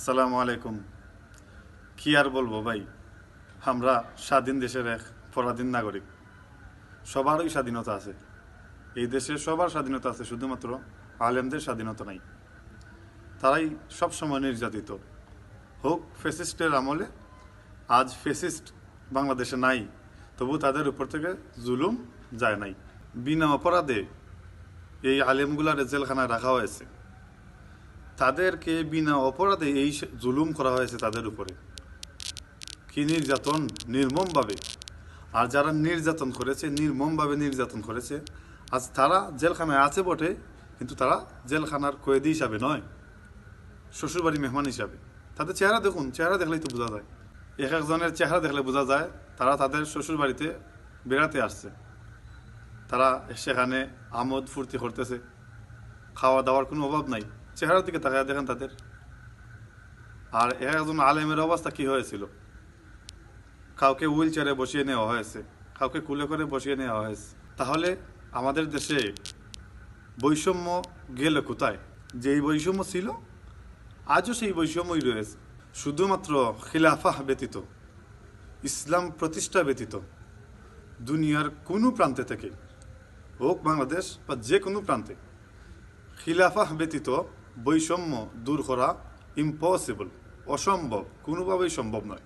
আসসালামু আলাইকুম। কি আর বলব ভাই? আমরা স্বাধীন দেশের এক পরাধীন নাগরিক। সবারই স্বাধীনতা আছে। এই দেশে সবার স্বাধীনতা আছে, শুধুমাত্র আলেমদের স্বাধীনতা নাই। তারাই সবসময় নির্যাতিত। হোক ফেসিস্টের আমলে আজ ফেসিস্ট বাংলাদেশে নাই, তবু তাদের উপর থেকে জুলুম যায় নাই। বিনা অপরাধে এই আলেমগুলার জেলখানায় রাখা হয়েছে। তাদেরকে বিনা অপরাধে এই জুলুম করা হয়েছে তাদের উপরে। কি নির্যাতন? নির্মমভাবে। আর যারা নির্যাতন করেছে, নির্মমভাবে নির্যাতন করেছে, আজ তারা জেলখানায় আছে বটে, কিন্তু তারা জেলখানার কয়েদি হিসাবে নয় শ্বশুরবাড়ি মেহমান হিসাবে। তাদের চেহারা দেখুন, চেহারা দেখলেই তো বোঝা যায়। এক একজনের চেহারা দেখলে বোঝা যায়, তারা তাদের শ্বশুরবাড়িতে বেড়াতে আসছে। তারা সেখানে আমোদ ফুর্তি করতেছে। খাওয়া দাওয়ার কোনো অভাব নাই। চেহারার দিকে তাকায়, দেখেন তাদের। আর এক একজন আলেমের অবস্থা কি হয়েছিল? কাউকে হুইল চেয়ারে বসিয়ে নেওয়া হয়েছে, কাউকে কুলে করে বসিয়ে নেওয়া হয়েছে। তাহলে আমাদের দেশে বৈষম্য গেল কোথায়? যেই বৈষম্য ছিল, আজও সেই বৈষম্যই রয়েছে। শুধুমাত্র খিলাফা ব্যতীত, ইসলাম প্রতিষ্ঠা ব্যতীত, দুনিয়ার কোনো প্রান্তে থেকে, হোক বাংলাদেশ বা যে কোনো প্রান্তে, খিলাফা ব্যতীত বৈষম্য দূর করা ইম্পসিবল অসম্ভব কোনোভাবেই সম্ভব নয়।